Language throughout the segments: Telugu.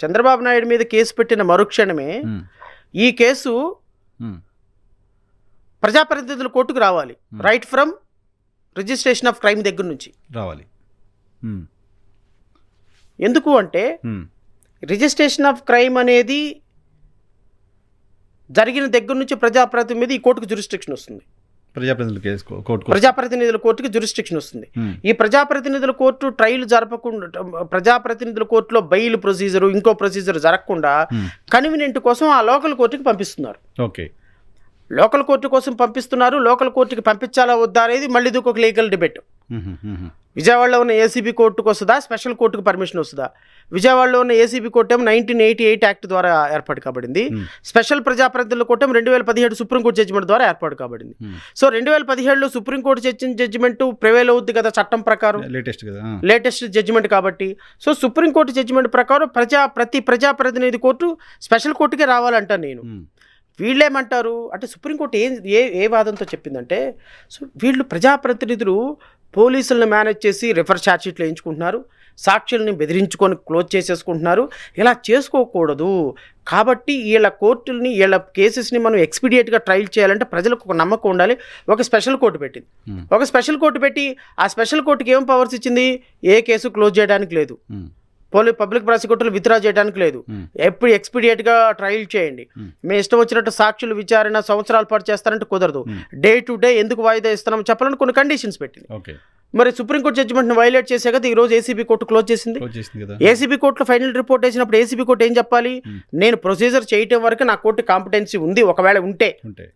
చంద్రబాబు నాయుడు మీద కేసు పెట్టిన మరుక్షణమే ఈ కేసు ప్రజాప్రతినిధుల కోర్టుకు రావాలి. Right from registration of crime దగ్గర నుంచి. రావాలి. ఎందుకు అంటే రిజిస్ట్రేషన్ ఆఫ్ క్రైమ్ అనేది జరిగిన దగ్గర నుంచి ప్రజాప్రతినిధి మీద ఈ కోర్టుకు జ్యూరిస్ట్రిక్షన్ వస్తుంది. ప్రజాప్రతినిధుల ప్రజాప్రతినిధుల కోర్టుకి జ్యూరిస్ట్రిక్షన్ వస్తుంది. ఉమ్, ఈ ప్రజాప్రతినిధుల కోర్టు ట్రయల్ జరపకుండా ప్రజాప్రతినిధుల కోర్టులో బెయిల్ ప్రొసీజర్ ఇంకో ప్రొసీజర్ జరగకుండా కన్వీనియంట్ కోసం ఆ లోకల్ కోర్టుకి పంపిస్తున్నారు. ఓకే లోకల్ కోర్టు కోసం పంపిస్తున్నారు లోకల్ కోర్టుకి పంపించాలా వద్దా అనేది మళ్ళీ ఇది ఒక లీగల్ డిబేట్ విజయవాడలో ఉన్న ఏసీబీ కోర్టుకు వస్తుందా? స్పెషల్ కోర్టుకు పర్మిషన్ వస్తుందా? విజయవాడలో ఉన్న ఏసీబీ కోర్టు ఏమో నైన్టీన్ ఎయిటీ ఎయిట్ యాక్ట్ ద్వారా ఏర్పాటు కాబడింది. స్పెషల్ ప్రజాప్రతినిధుల కోర్టు ఏమో రెండు వేల పదిహేడు సుప్రీంకోర్టు జడ్జిమెంట్ ద్వారా ఏర్పాటు కాబడింది. సో రెండు వేల పదిహేడులో సుప్రీంకోర్టు చర్చించిన జడ్జిమెంట్ ప్రివేల్ అవుద్ది కదా చట్టం ప్రకారం? లేటెస్ట్ కదా లేటెస్ట్ జడ్జిమెంట్ కాబట్టి. సో సుప్రీంకోర్టు జడ్జిమెంట్ ప్రకారం ప్రజా ప్రతి ప్రజాప్రతినిధి కోర్టు స్పెషల్ కోర్టుకే రావాలంటాను నేను. వీళ్ళేమంటారు? అంటే సుప్రీంకోర్టు ఏ ఏ ఏ వాదంతో చెప్పిందంటే సో వీళ్ళు ప్రజాప్రతినిధులు పోలీసులను మేనేజ్ చేసి రిఫర్ ఛార్జ్షీట్లు వేయించుకుంటున్నారు. సాక్షుల్ని బెదిరించుకొని క్లోజ్ చేసేసుకుంటున్నారు. ఇలా చేసుకోకూడదు. కాబట్టి వీళ్ళ కోర్టుల్ని వీళ్ళ కేసెస్ని మనం ఎక్స్పీడియట్గా ట్రయల్ చేయాలంటే ప్రజలకు ఒక నమ్మకం ఉండాలి. ఒక స్పెషల్ కోర్టు పెట్టింది. ఒక స్పెషల్ కోర్టు పెట్టి ఆ స్పెషల్ కోర్టుకి ఏం పవర్స్ ఇచ్చింది? ఏ కేసు క్లోజ్ చేయడానికి లేదు. పోలీ పబ్లిక్ ప్రాసిక్యూటర్లు విత్డ్రా చేయడానికి లేదు. ఎప్పుడు ఎక్స్పీడియట్గా ట్రయల్ చేయండి. మీ ఇష్టం వచ్చినట్టు సాక్షులు విచారణ సంవత్సరాల పాటు చేస్తారంటే కుదరదు. డే టు డే ఎందుకు వాయిదా ఇస్తున్నాం చెప్పాలని కొన్ని కండిషన్స్ పెట్టింది. మరి సుప్రీంకోర్టు జడ్జిమెంట్ని వైలేట్ చేసే కదా ఈరోజు ఏసీబీ కోర్టు క్లోజ్ చేసింది. ఏసీబీ కోర్టులో ఫైనల్ రిపోర్ట్ వేసినప్పుడు ఏసీబీ కోర్టు ఏం చెప్పాలి? Hmm. నేను ప్రొసీజర్ చేయటం వరకు నా కోర్టు కాంపిటెన్సీ ఉంది. ఒకవేళ ఉంటే.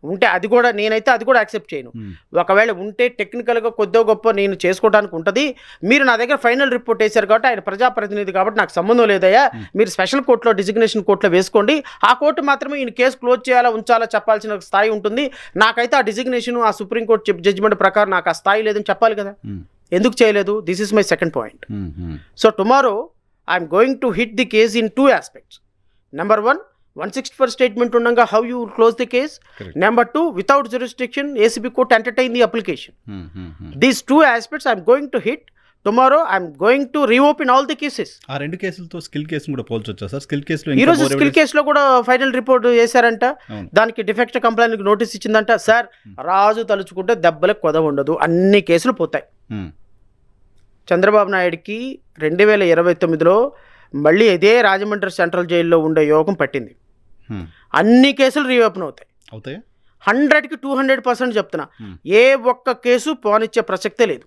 ఉంటే. అది కూడా నేనైతే అది కూడా యాక్సెప్ట్ చేయను. ఉమ్, ఒకవేళ ఉంటే టెక్నికల్గా కొద్దో గొప్ప నేను చేసుకోవడానికి ఉంటుంది. మీరు నా దగ్గర ఫైనల్ రిపోర్ట్ వేశారు కాబట్టి ఆయన ప్రజాప్రతినిధి కాబట్టి నాకు సంబంధం లేదయ్యా. Hmm. మీరు స్పెషల్ కోర్టులో డిజిగ్నేషన్ కోర్టులో వేసుకోండి. ఆ కోర్టు మాత్రమే ఈయన కేసు క్లోజ్ చేయాలా ఉంచాలా చెప్పాల్సిన స్థాయి ఉంటుంది. నాకైతే ఆ డిజిగ్నేషన్ ఆ సుప్రీంకోర్టు జడ్జిమెంట్ ప్రకారం నాకు ఆ స్థాయి లేదని చెప్పాలి కదా. ఎందుకు చేయలేదు? This is my second point so tomorrow I'm going to hit the case in two aspects number one one sixty four statement ఉండగా how you close the case. Number two without jurisdiction ACB court entertain the application. These two aspects I'm going to hit tomorrow I'm going to reopen all the cases ఆ రెండు కేసులతో స్కిల్ కేసును కూడా పోల్చొచ్చా సార్? స్కిల్ కేసులో ఈ రోజు స్కిల్ కేసులో కూడా ఫైనల్ రిపోర్ట్ చేశారంట. దానికి డిఫెక్ట్ కంప్లైంట్కి నోటీస్ ఇచ్చిందంట. సార్ రాజు తలుచుకుంటే దెబ్బలకు కొద ఉండదు. అన్ని కేసులు పోతాయి. చంద్రబాబు నాయుడికి రెండు వేల ఇరవై తొమ్మిదిలో మళ్ళీ ఇదే రాజమండ్రి సెంట్రల్ జైల్లో ఉండే యోగం పట్టింది. అన్ని కేసులు రీఓపెన్ అవుతాయి. అవుతాయా? హండ్రెడ్కి టూ హండ్రెడ్ పర్సెంట్ చెప్తున్నా. ఏ ఒక్క కేసు పోనిచ్చే ప్రసక్తే లేదు.